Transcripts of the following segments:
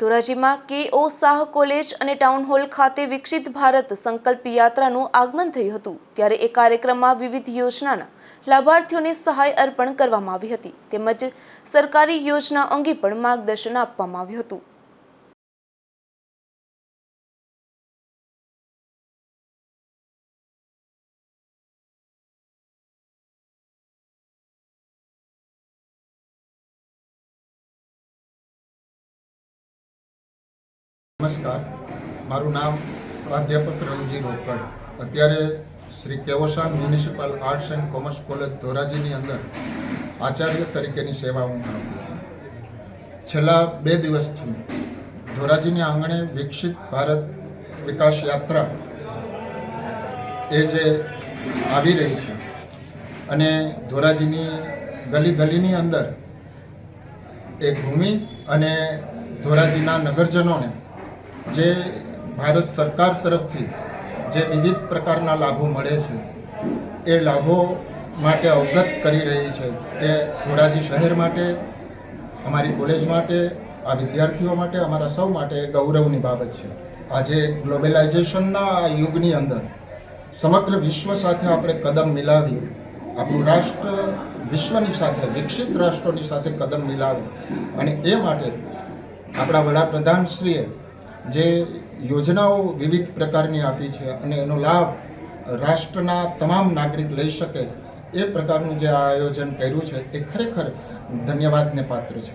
ધોરાજીમાં K O Shah college અને town hall ખાતે વિકસિત ભારત સંકલ્પ યાત્રાનું આગમન થયું હતું, ત્યારે એ કાર્યક્રમમાં વિવિધ યોજનાના લાભાર્થીઓને સહાય અર્પણ કરવામાં આવી હતી, તેમજ સરકારી યોજના અંગે પણ માર્ગદર્શન આપવામાં આવ્યું હતું. નમસ્કાર. મારું નામ પ્રાધ્યાપક રણજી રોકડ. અત્યારે Shri કેવોસા municipal arts and commerce college ધોરાજીની અંદર આચાર્ય તરીકેની સેવા હું આપું છું. છેલ્લા બે દિવસથી ધોરાજીની આંગણે વિકસિત ભારત વિકાસ યાત્રા એ જે આવી રહી છે અને ધોરાજીની ગલી ગલીની અંદર એ ભૂમિ અને ધોરાજીના નગરજનોને જે ભારત સરકાર તરફથી જે વિવિધ પ્રકારના લાભો મળે છે, એ લાભો માટે અવગત કરી રહી છે એ ધોરાજી શહેર માટે, અમારી કોલેજ માટે, આ વિદ્યાર્થીઓ માટે, અમારા સૌ માટે ગૌરવની બાબત છે. આજે ગ્લોબલાઇઝેશનના આ યુગની અંદર સમગ્ર વિશ્વ સાથે આપણે કદમ મિલાવી, આપણું રાષ્ટ્ર વિશ્વની સાથે, વિકસિત રાષ્ટ્રોની સાથે કદમ મિલાવે, અને એ માટે આપણા વડાપ્રધાનશ્રીએ જે યોજનાઓ વિવિધ પ્રકારની આપી છે અને એનો લાભ રાષ્ટ્રના તમામ નાગરિક લઈ શકે એ પ્રકારનું જે આયોજન કર્યું છે, એ ખરેખર ધન્યવાદને પાત્ર છે.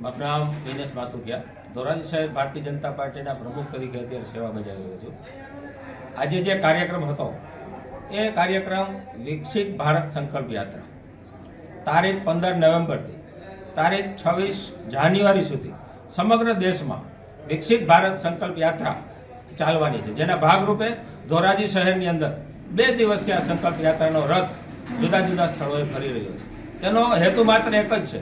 મારું નામ દિનેશ માથુકિયા. ધોરાજી સાહેબ ભારતીય જનતા પાર્ટીના પ્રમુખ તરીકે અત્યારે સેવા બજાવી રહ્યો છું. આજે જે કાર્યક્રમ હતો, એ કાર્યક્રમ વિકસિત ભારત સંકલ્પ યાત્રા. તારીખ પંદર નવેમ્બરથી, તારીખ છવ્વીસ જાન્યુઆરી સુધી સમગ્ર દેશમાં વિકસિત ભારત સંકલ્પ યાત્રા ચાલવાની છે, જેના ભાગરૂપે ધોરાજી શહેરની અંદર બે દિવસથી આ સંકલ્પ યાત્રાનો રથ જુદા જુદા સ્થળોએ ફરી રહ્યો છે. તેનો હેતુ માત્ર એક જ છે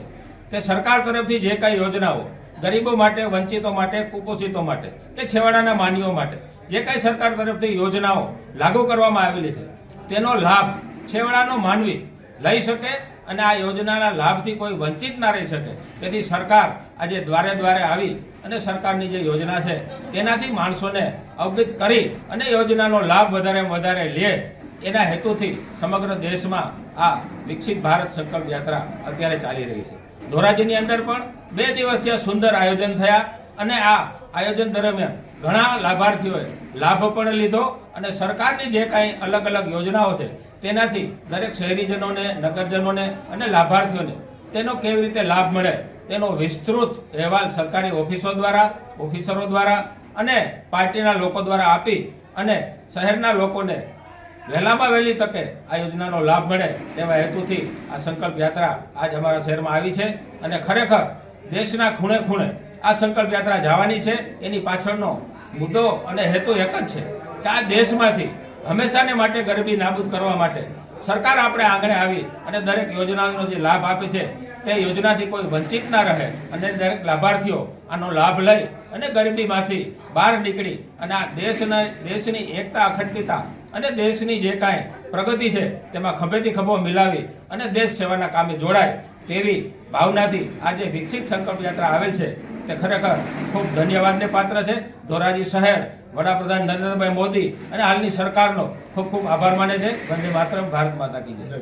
કે સરકાર તરફથી જે કાંઈ યોજનાઓ ગરીબો માટે, વંચિતો માટે, કુપોષિતો માટે કે છેવાડાના માનવીઓ માટે જે કાંઈ સરકાર તરફથી યોજનાઓ લાગુ કરવામાં આવેલી છે, તેનો લાભ છેવાડાનો માનવી લઈ શકે અને આ યોજનાના લાભથી કોઈ વંચિત ના રહી શકે. તેથી સરકાર આજે દ્વારે દ્વારે આવી અને સરકારની જે યોજના છે, તેનાથી માણસોને અવગત કરી અને યોજનાનો લાભ વધારે વધારે લે. એના હેતુથી સમગ્ર દેશમાં આ વિકસિત ભારત સંકલ્પ યાત્રા અત્યારે ચાલી રહી છે. ધોરાજીની અંદર પણ બે દિવસ ત્યાં સુંદર આયોજન થયા અને આ આયોજન દરમિયાન ઘણા લાભાર્થીઓએ લાભ પણ લીધો અને સરકારની જે કાંઈ અલગ અલગ યોજનાઓ છે, તેનાથી દરેક શહેરીજનોને, નગરજનોને અને લાભાર્થીઓને તેનો કેવી રીતે લાભ મળે, તેનો વિસ્તૃત અહેવાલ સરકારી ઓફિસો દ્વારા, ઓફિસરો દ્વારા અને પાર્ટીના લોકો દ્વારા આપી અને શહેરના લોકોને વહેલામાં વહેલી તકે આ યોજનાનો લાભ મળે તેવા હેતુથી આ સંકલ્પ યાત્રા આજ અમારા શહેરમાં આવી છે અને ખરેખર દેશના ખૂણે ખૂણે આ સંકલ્પ યાત્રા જવાની છે. એની પાછળનો મુદ્દો અને હેતુ એક જ છે કે આ દેશમાંથી હંમેશાને માટે ગરીબી નાબૂદ કરવા માટે સરકાર આપણે આંગણે આવી અને દરેક યોજનાનો જે લાભ આપે છે, તે યોજનાથી કોઈ વંચિત ના રહે અને દરેક લાભાર્થીઓ આનો લાભ લઈ અને ગરીબીમાંથી બહાર નીકળી અને આ દેશના, દેશની એકતા, અખંડિતતા અને દેશની જે કાંઈ પ્રગતિ છે, તેમાં ખભેથી ખભો મિલાવી અને દેશ સેવાના કામે જોડાય તેવી ભાવનાથી આજે વિકસિત સંકલ્પ યાત્રા આવેલ છે. તે ખરેખર ખૂબ ધન્યવાદને પાત્ર છે. ધોરાજી શહેર, વડાપ્રધાન નરેન્દ્રભાઈ મોદી અને હાલની સરકારનો ખૂબ ખૂબ આભાર માને છે. વંદે માત્ર ભારત માતા કી જય.